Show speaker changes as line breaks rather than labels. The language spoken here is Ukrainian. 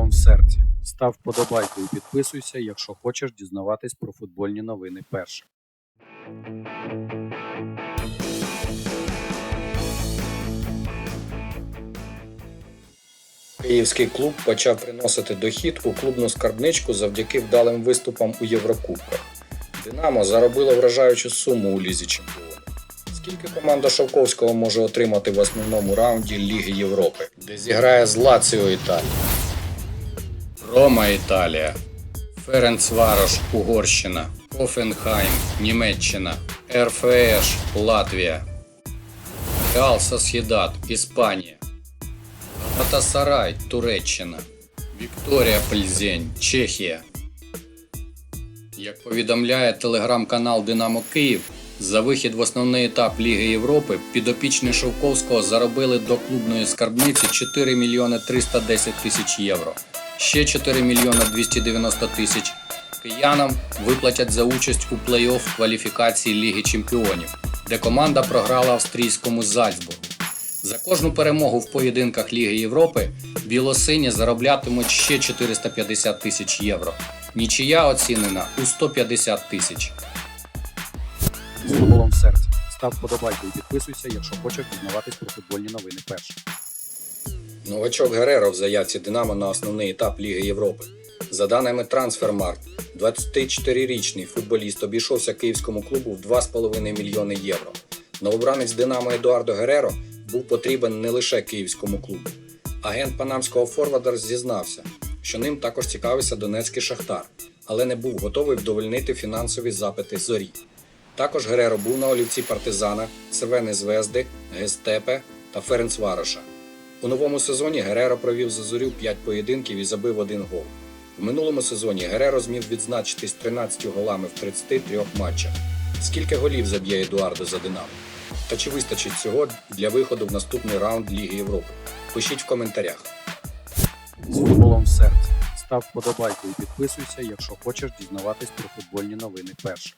футболом в серці. Став вподобайку і підписуйся, якщо хочеш дізнаватись про футбольні новини першим.
Київський клуб почав приносити дохід у клубну скарбничку завдяки вдалим виступам у Єврокубках. Динамо заробило вражаючу суму у Лізі Чемпіонів. Скільки команда Шовковського може отримати в основному раунді Ліги Європи, де зіграє з Лаціо Італія, Рома Італія, Ференцварош Угорщина, Хофенхайм Німеччина, РФЕШ Латвія, Реал Сосєдат Іспанія. Галатасарай, Туреччина, Вікторія Пльзень, Чехія. Як повідомляє телеграм-канал Динамо Київ, за вихід в основний етап Ліги Європи підопічні Шовковського заробили до клубної скарбниці 4 мільйони 310 тисяч євро. Ще 4 мільйони 290 тисяч киянам виплатять за участь у плей-офф кваліфікації Ліги Чемпіонів, де команда програла австрійському Зальцбургу. За кожну перемогу в поєдинках Ліги Європи білосині зароблятимуть ще 450 тисяч євро. Нічия оцінена у 150 тисяч.
З футболом в серці. Став вподобайку і підписуйся, якщо хочеш дізнаватись про футбольні новини першим.
Новачок Гереро в заявці Динамо на основний етап Ліги Європи. За даними Трансфермаркт, 24-річний футболіст обійшовся київському клубу в 2,5 мільйони євро. Новобранець Динамо Едуардо Гереро був потрібен не лише київському клубу. Агент панамського форварда зізнався, що ним також цікавився донецький шахтар, але не був готовий вдовольнити фінансові запити зорі. Також Гереро був на олівці партизана, Цервени Звезди, Гестепе та Ференцвароша. У новому сезоні Гереро провів за зорю 5 поєдинків і забив один гол. В минулому сезоні Гереро зміг відзначитись 13 голами в 33 матчах. Скільки голів заб'є Едуардо за Динамо? Та чи вистачить цього для виходу в наступний раунд Ліги Європи? Пишіть в коментарях.
З футболом в серці. Став вподобайку і підписуйся, якщо хочеш дізнаватись про футбольні новини першим.